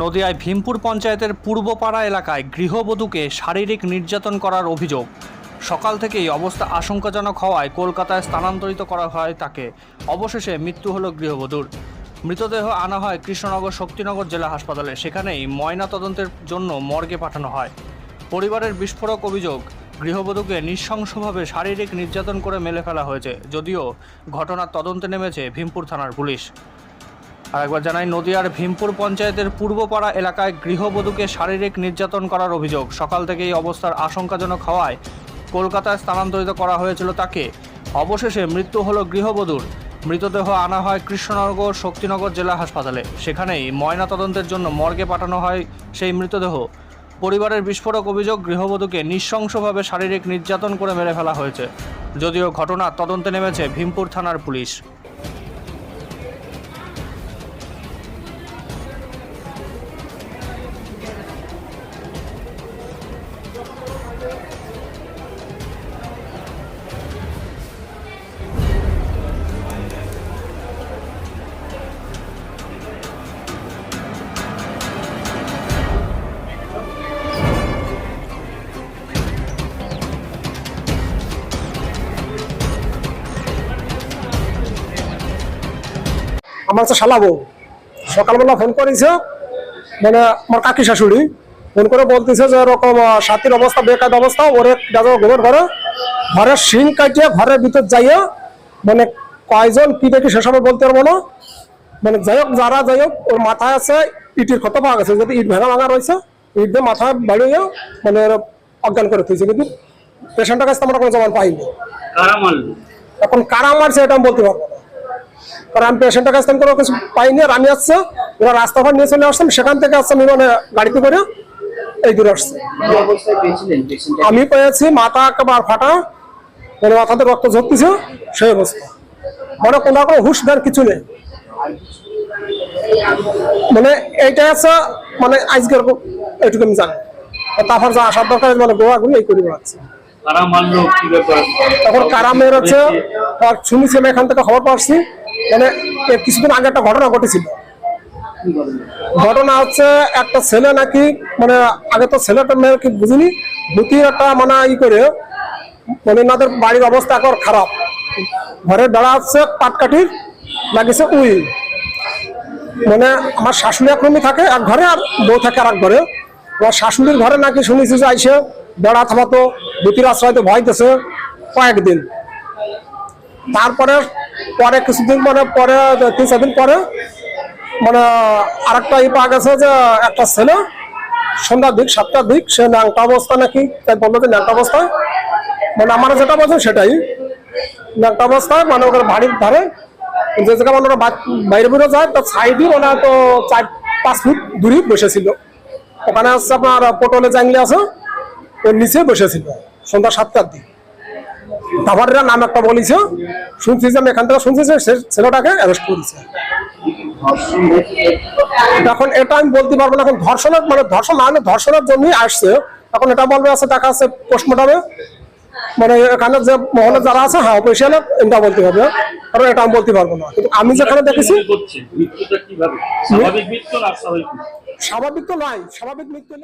নদিয়ায় ভীমপুর পঞ্চায়েতের পূর্বপাড়া এলাকায় গৃহবধূকে শারীরিক নির্যাতন করার অভিযোগ। সকাল থেকেই অবস্থা আশঙ্কাজনক হওয়ায় কলকাতায় স্থানান্তরিত করা হয় তাকে। অবশেষে মৃত্যু হল গৃহবধূর। মৃতদেহ আনা হয় কৃষ্ণনগর শক্তিনগর জেলা হাসপাতালে। সেখানেই ময়না তদন্তের জন্য মর্গে পাঠানো হয়। পরিবারের বিস্ফোরক অভিযোগ, গৃহবধূকে নৃশংসভাবে শারীরিক নির্যাতন করে মেলে ফেলা হয়েছে। যদিও ঘটনার তদন্তে নেমেছে ভীমপুর থানার পুলিশ। আর একবার জানাই, নদিয়ার ভীমপুর পঞ্চায়েতের পূর্বপাড়া এলাকায় গৃহবধূকে শারীরিক নির্যাতন করার অভিযোগ। সকাল থেকে এই অবস্থার আশঙ্কাজনক হওয়ায় কলকাতায় স্থানান্তরিত করা হয়েছিল তাকে। অবশেষে মৃত্যু হল গৃহবধূর। মৃতদেহ আনা হয় কৃষ্ণনগর শক্তিনগর জেলা হাসপাতালে। সেখানেই ময়না তদন্তের জন্য মর্গে পাঠানো হয় সেই মৃতদেহ। পরিবারের বিস্ফোরক অভিযোগ, গৃহবধূকে নৃশংসভাবে শারীরিক নির্যাতন করে মেরে ফেলা হয়েছে। যদিও ঘটনার তদন্তে নেমেছে ভীমপুর থানার পুলিশ। আমার তো শালা বউ। সকালবেলা ফোন করেছে মানে আমার কাকি শাশুড়ি। ফোন করে বলতেছে যে এরকম সাথীর অবস্থা বেকার অবস্থা ওরে ঘুমের ঘরে ঘরের শিং কাটিয়ে ঘরের ভিতর যাইয়া মানে কয়জন কি দেখি সেসব বলতে পারব না। মানে যাই হোক যারা যাই হোক ওর মাথায় আছে ইটের ক্ষত পাওয়া গেছে যদি ইট ভাঙা ভাঙা রয়েছে ইট দিয়ে মাথায় বাড়িয়ে মানে অজ্ঞান করে তুইছে কিন্তু পেশেন্টের কাছে আমরা কোনো জবান পাইনি। এখন কারা মারছে এটা আমি বলতে পারব না। কারণ আমি পেশেন্টের কাছ কোনো কিছু পাইনি আর আমি আসছে ওরা রাস্তা ঘাট নিয়ে চলে আসলাম সেখান থেকে আসছে আমি মানে গাড়িতে করে এই দূরে আসছে। আমি পেয়েছি মাথা একেবারে ফাটা মানে মাথাতে রক্ত ঝরতেছে, সেই অবস্থা। মানে কোনো রকম হুশ দেওয়ার কিছু নেই। মানে এইটা আছে মানে আজকের এইটুকু আমি জানি। তারপর যা আসার দরকার মানে গোয়াগুলো এই করে বেড়াচ্ছে তখন কারা মেয়ের হচ্ছে শুনেছি আমি এখান থেকে খবর পাচ্ছি মানে কিছুদিন আগে একটা ঘটনা ঘটেছিল। ঘটনা? হচ্ছে একটা ছেলে নাকি মানে আগে তো ছেলেটা মেয়ে কি বুঝিনি একটা মানে ই করে মানে এনাদের বাড়ির অবস্থা এখন খারাপ। ঘরের বেড়া হচ্ছে পাটকাঠির লাগিয়েছে উই। মানে আমার শাশুড়ি রুমে থাকে, এক ঘরে, আর বউ থাকে আর এক ঘরে। আমার শাশুড়ির ঘরে নাকি শুনেছি যে আইসে, বেড়া থামাতো দুটির আশ্রয়তে ভয়তেছে কয়েকদিন। তারপরে, পরে কিছুদিন মানে পরে, তিন চার দিন পরে মানে আরেকটা ই পাওয়া গেছে যে একটা ছেলে, সন্ধ্যার দিক, সাতটার দিক, সে ন্যাংটা অবস্থা নাকি, তাই বলল যে ন্যাংটা অবস্থায় মানে আমার যেটা বলছেন সেটাই। ন্যাংটা অবস্থায় মানে ওখানে বাড়ির ধারে, যে জায়গা মানে ওরা বাইরে বেরো যায়, তার সাইডই মানে তো চার, পাঁচ ফুট দূরে বসেছিল। ওখানে হচ্ছে আপনার পটলে জাংলি আছে, ওর নিচে বসেছিল, সন্ধ্যা সাতটার দিক। দাবারের নাম একটা বলেছে, শুনছি যে আমি এখান থেকে শুনছি যে ছেলেটাকে অ্যারেস্ট করেছে। এখন এটা আমি বলতে পারব না এখন ধর্ষণের মানে ধর্ষণ না ধর্ষণের জন্যই আসছে। এখন এটা বলবে আছে টাকা আছে পোস্টমর্টমে মানে এখানে যে মহলে যারা আছে হ্যাঁ অফিসিয়ালে এটা বলতে হবে কারণ এটা আমি বলতে পারব না। কিন্তু আমি যেখানে দেখেছি মনে স্বাভাবিক তো নয় স্বাভাবিক মৃত্যু।